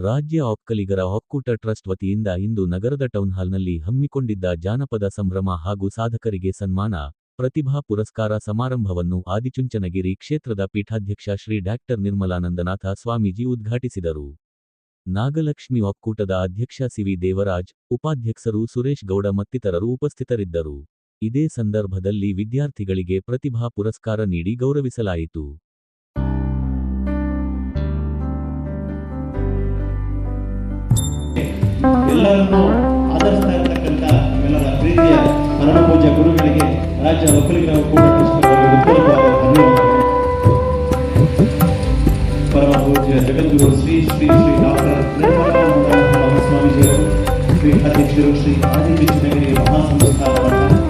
ರಾಜ್ಯ ಒಕ್ಕಲಿಗರ ಒಕ್ಕೂಟ ಟ್ರಸ್ಟ್ ವತಿಯಿಂದ ಇಂದು ನಗರದ ಟೌನ್ ಹಾಲ್ನಲ್ಲಿ ಹಮ್ಮಿಕೊಂಡಿದ್ದ ಜಾನಪದ ಸಂಭ್ರಮ ಹಾಗೂ ಸಾಧಕರಿಗೆ ಸನ್ಮಾನ, ಪ್ರತಿಭಾ ಪುರಸ್ಕಾರ ಸಮಾರಂಭವನ್ನು ಆದಿಚುಂಚನಗಿರಿ ಕ್ಷೇತ್ರದ ಪೀಠಾಧ್ಯಕ್ಷ ಶ್ರೀ ಡಾಕ್ಟರ್ ನಿರ್ಮಲಾನಂದನಾಥ ಸ್ವಾಮೀಜಿ ಉದ್ಘಾಟಿಸಿದರು. ನಾಗಲಕ್ಷ್ಮಿ ಒಕ್ಕೂಟದ ಅಧ್ಯಕ್ಷ ಸಿವಿ ದೇವರಾಜ್, ಉಪಾಧ್ಯಕ್ಷರು ಸುರೇಶ್ ಗೌಡ ಮತ್ತಿತರರು ಉಪಸ್ಥಿತರಿದ್ದರು. ಇದೇ ಸಂದರ್ಭದಲ್ಲಿ ವಿದ್ಯಾರ್ಥಿಗಳಿಗೆ ಪ್ರತಿಭಾ ಪುರಸ್ಕಾರ ನೀಡಿ ಗೌರವಿಸಲಾಯಿತು. ಎಲ್ಲರನ್ನೂ ಆಧರಿಸ್ತಾ ಇರತಕ್ಕಂಥ ಎಲ್ಲರ ಪ್ರೀತಿಯ ಪರಮಪೂಜ್ಯ ಗುರುಗಳಿಗೆ ರಾಜ್ಯ ಒಕ್ಕಲಿಗರ ಪರಮ ಪೂಜ್ಯ ಜಗದ್ಗುರು ಶ್ರೀ ಶ್ರೀ ಶ್ರೀ ಡಾಕ್ಟರ್ ಸ್ವಾಮೀಜಿಯವರು, ಶ್ರೀ ಅಧ್ಯಕ್ಷರು ಶ್ರೀ ಆದಿಚುಂಚನಗಿರಿ ಮಹಾಸಂಸ್ಥಾನ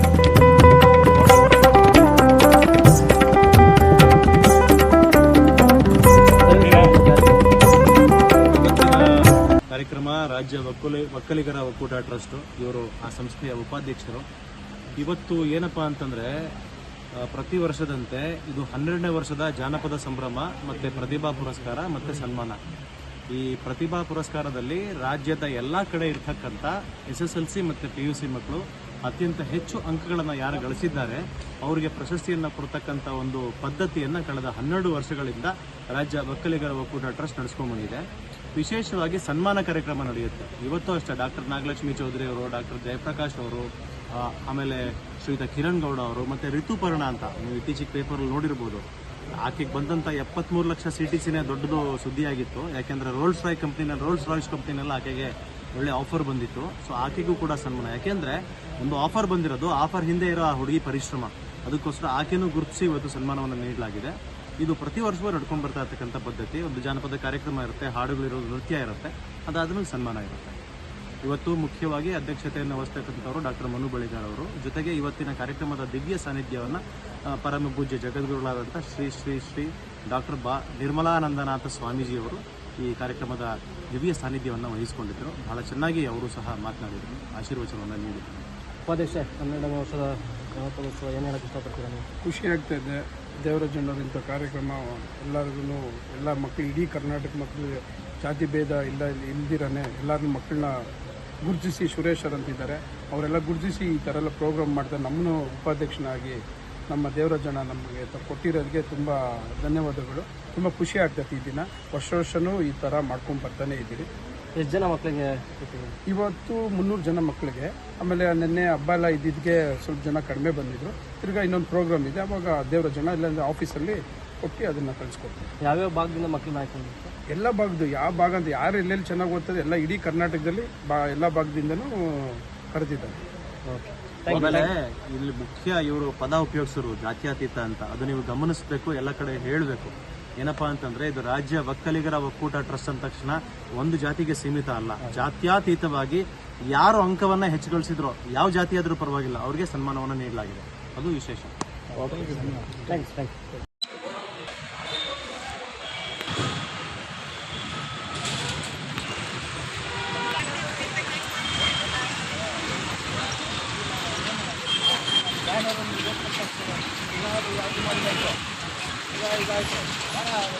ಕಾರ್ಯಕ್ರಮ ರಾಜ್ಯ ಒಕ್ಕಲಿ ಒಕ್ಕಲಿಗರ ಒಕ್ಕೂಟ ಟ್ರಸ್ಟ್, ಇವರು ಆ ಸಂಸ್ಥೆಯ ಉಪಾಧ್ಯಕ್ಷರು. ಇವತ್ತು ಏನಪ್ಪ ಅಂತಂದರೆ ಪ್ರತಿ ವರ್ಷದಂತೆ ಇದು ಹನ್ನೆರಡನೇ ವರ್ಷದ ಜಾನಪದ ಸಂಭ್ರಮ ಮತ್ತು ಪ್ರತಿಭಾ ಪುರಸ್ಕಾರ ಮತ್ತು ಸನ್ಮಾನ. ಈ ಪ್ರತಿಭಾ ಪುರಸ್ಕಾರದಲ್ಲಿ ರಾಜ್ಯದ ಎಲ್ಲ ಕಡೆ ಇರ್ತಕ್ಕಂಥ ಎಸ್ ಎಸ್ ಎಲ್ ಸಿ ಮತ್ತು ಪಿ ಯು ಸಿ ಮಕ್ಕಳು ಅತ್ಯಂತ ಹೆಚ್ಚು ಅಂಕಗಳನ್ನು ಯಾರು ಗಳಿಸಿದ್ದಾರೆ, ಅವರಿಗೆ ಪ್ರಶಸ್ತಿಯನ್ನು ಕೊಡ್ತಕ್ಕಂಥ ಒಂದು ಪದ್ಧತಿಯನ್ನು ಕಳೆದ ಹನ್ನೆರಡು ವರ್ಷಗಳಿಂದ ರಾಜ್ಯ ಒಕ್ಕಲಿಗರ ಒಕ್ಕೂಟ ಟ್ರಸ್ಟ್ ನಡೆಸ್ಕೊಂಡು ಬಂದಿದೆ. ವಿಶೇಷವಾಗಿ ಸನ್ಮಾನ ಕಾರ್ಯಕ್ರಮ ನಡೆಯುತ್ತೆ. ಇವತ್ತು ಅಷ್ಟೇ ಡಾಕ್ಟರ್ ನಾಗಲಕ್ಷ್ಮಿ ಚೌಧರಿ ಅವರು, ಡಾಕ್ಟರ್ ಜಯಪ್ರಕಾಶ್ ಅವರು ಆಮೇಲೆ ಶ್ರೀಯುತ ಕಿರಣ್ ಗೌಡ ಅವರು, ಮತ್ತೆ ಋತುಪರ್ಣ ಅಂತ ನೀವು ಇತ್ತೀಚೆಗೆ ಪೇಪರ್ ನೋಡಿರ್ಬೋದು. ಆಕೆಗೆ ಬಂದಂಥ ಎಪ್ಪತ್ಮೂರು ಲಕ್ಷ ಸಿ ಟಿ ಸಿನೇ ದೊಡ್ಡದು ಸುದ್ದಿಯಾಗಿತ್ತು. ಯಾಕೆಂದ್ರೆ ರೋಲ್ಸ್ ರಾಯ್ ಕಂಪ್ನಿನಲ್ಲಿ ರೋಲ್ಸ್ ರಾಯ್ಸ್ ಕಂಪ್ನಿನೆಲ್ಲ ಆಕೆಗೆ ಒಳ್ಳೆ ಆಫರ್ ಬಂದಿತ್ತು. ಸೊ ಆಕೆಗೂ ಕೂಡ ಸನ್ಮಾನ. ಯಾಕೆಂದ್ರೆ ಒಂದು ಆಫರ್ ಬಂದಿರೋದು ಆಫರ್ ಹಿಂದೆ ಇರೋ ಆ ಹುಡುಗಿ ಪರಿಶ್ರಮ. ಅದಕ್ಕೋಸ್ಕರ ಆಕೆನೂ ಗುರುತಿಸಿ ಇವತ್ತು ಸನ್ಮಾನವನ್ನು ನೀಡಲಾಗಿದೆ. ಇದು ಪ್ರತಿ ವರ್ಷವೂ ನಡ್ಕೊಂಡು ಬರ್ತಾ ಇರ್ತಕ್ಕಂಥ ಪದ್ಧತಿ. ಒಂದು ಜಾನಪದ ಕಾರ್ಯಕ್ರಮ ಇರುತ್ತೆ ಹಾಡುಗಳಿರೋದು ನೃತ್ಯ ಇರುತ್ತೆ. ಅದಾದ್ಮೇಲೆ ಸನ್ಮಾನ ಇರುತ್ತೆ. ಇವತ್ತು ಮುಖ್ಯವಾಗಿ ಅಧ್ಯಕ್ಷತೆಯನ್ನು ವಹಿಸ್ತಕ್ಕಂಥವರು ಡಾಕ್ಟರ್ ಮನು ಬಳಿಗಾರ್ ಅವರು. ಜೊತೆಗೆ ಇವತ್ತಿನ ಕಾರ್ಯಕ್ರಮದ ದಿವ್ಯ ಸಾನ್ನಿಧ್ಯವನ್ನು ಪರಮ ಪೂಜ್ಯ ಜಗದ್ಗುರುಗಳಾದಂಥ ಶ್ರೀ ಶ್ರೀ ಶ್ರೀ ಡಾಕ್ಟರ್ ಬಾ ನಿರ್ಮಲಾನಂದನಾಥ ಸ್ವಾಮೀಜಿಯವರು ಈ ಕಾರ್ಯಕ್ರಮದ ದಿವ್ಯ ಸಾನ್ನಿಧ್ಯವನ್ನು ವಹಿಸಿಕೊಂಡಿದ್ದರು. ಬಹಳ ಚೆನ್ನಾಗಿ ಅವರು ಸಹ ಮಾತನಾಡಿದರು. ಆಶೀರ್ವಚನವನ್ನು ನೀಡಿದರು. ಉಪಾಧ್ಯಕ್ಷ ಕನ್ನಡ ವರ್ಷದ ಗಣಪೋತ್ಸವ ಏನು ಹೇಳಕ್ಕೆ ಇಷ್ಟಪಡ್ತೀರಾ ನೀವು? ಖುಷಿ ಆಗ್ತಾ ಇದೆ. ದೇವರಾಜಣ್ಣವ್ರ ಇಂಥ ಕಾರ್ಯಕ್ರಮ, ಎಲ್ಲರಿಗೂ, ಎಲ್ಲ ಮಕ್ಕಳು ಇಡೀ ಕರ್ನಾಟಕ ಮಕ್ಕಳು ಜಾತಿ ಭೇದ ಇಲ್ಲ, ಇಲ್ದಿರೋನೆ ಎಲ್ಲರೂ ಮಕ್ಕಳನ್ನ ಗುರುತಿಸಿ ಸುರೇಶರ್ ಅಂತಿದ್ದಾರೆ. ಅವರೆಲ್ಲ ಗುರುತಿಸಿ ಈ ಥರ ಎಲ್ಲ ಪ್ರೋಗ್ರಾಮ್ ಮಾಡ್ತಾರೆ ನಮ್ಮನ್ನು ಉಪಾಧ್ಯಕ್ಷನಾಗಿ, ನಮ್ಮ ದೇವರಾಜಣ್ಣ ನಮಗೆ ತ- ಕೊಟ್ಟಿರೋದಕ್ಕೆ ತುಂಬ ಧನ್ಯವಾದಗಳು. ತುಂಬ ಖುಷಿ ಆಗ್ತೈತಿ ಈ ದಿನ. ವರ್ಷ ವರ್ಷವೂ ಈ ಥರ ಮಾಡ್ಕೊಂಡು ಬರ್ತಾನೆ ಇದ್ದೀರಿ ಎಷ್ಟು ಜನ ಮಕ್ಕಳಿಗೆ ಇವತ್ತು ಮುನ್ನೂರು ಜನ ಮಕ್ಕಳಿಗೆ. ಆಮೇಲೆ ನಿನ್ನೆ ಹಬ್ಬ ಎಲ್ಲ ಇದ್ದಿದ್ದಕ್ಕೆ ಸ್ವಲ್ಪ ಜನ ಕಡಿಮೆ ಬಂದಿದ್ರು. ತಿರ್ಗಾ ಇನ್ನೊಂದು ಪ್ರೋಗ್ರಾಮ್ ಇದೆ. ಅವಾಗ ದೇವರ ಜನ ಇಲ್ಲಾಂದ್ರೆ ಆಫೀಸಲ್ಲಿ ಕೊಟ್ಟು ಅದನ್ನು ಕಳಿಸ್ಕೊಡ್ತೀವಿ ಯಾವ್ಯಾವ ಭಾಗದಿಂದ ಮಕ್ಕಳನ್ನ ಹಾಕೊಂಡು ಎಲ್ಲ ಭಾಗದ್ದು. ಯಾವ ಭಾಗ ಅಂತ ಯಾರು ಎಲ್ಲೆಲ್ಲಿ ಚೆನ್ನಾಗಿ ಓದ್ತದೆ ಎಲ್ಲ ಇಡೀ ಕರ್ನಾಟಕದಲ್ಲಿ ಬಾ ಎಲ್ಲ ಭಾಗದಿಂದನೂ ಕರೆದಿದ್ದಾರೆ. ಓಕೆ ಆಮೇಲೆ ಇಲ್ಲಿ ಮುಖ್ಯ ಇವರು ಪದ ಉಪಯೋಗಿಸರು ಜಾತ್ಯಾತೀತ ಅಂತ. ಅದು ನೀವು ಗಮನಿಸಬೇಕು ಎಲ್ಲ ಕಡೆ ಹೇಳಬೇಕು. ಏನಪ್ಪಾ ಅಂತಂದ್ರೆ ಇದು ರಾಜ್ಯ ಒಕ್ಕಲಿಗರ ಒಕ್ಕೂಟ ಟ್ರಸ್ಟ್ ಅಂದ ತಕ್ಷಣ ಒಂದು ಜಾತಿಗೆ ಸೀಮಿತ ಅಲ್ಲ. ಜಾತ್ಯತೀತವಾಗಿ ಯಾರು ಅಂಕವನ್ನ ಹೆಚ್ಚು ಗಳಿಸಿದ್ರೋ ಯಾವ ಜಾತಿ ಆದ್ರೂ ಪರವಾಗಿಲ್ಲ ಅವ್ರಿಗೆ ಸನ್ಮಾನವನ್ನು ನೀಡಲಾಗಿದೆ. ಅದು ವಿಶೇಷ. Não, não, não.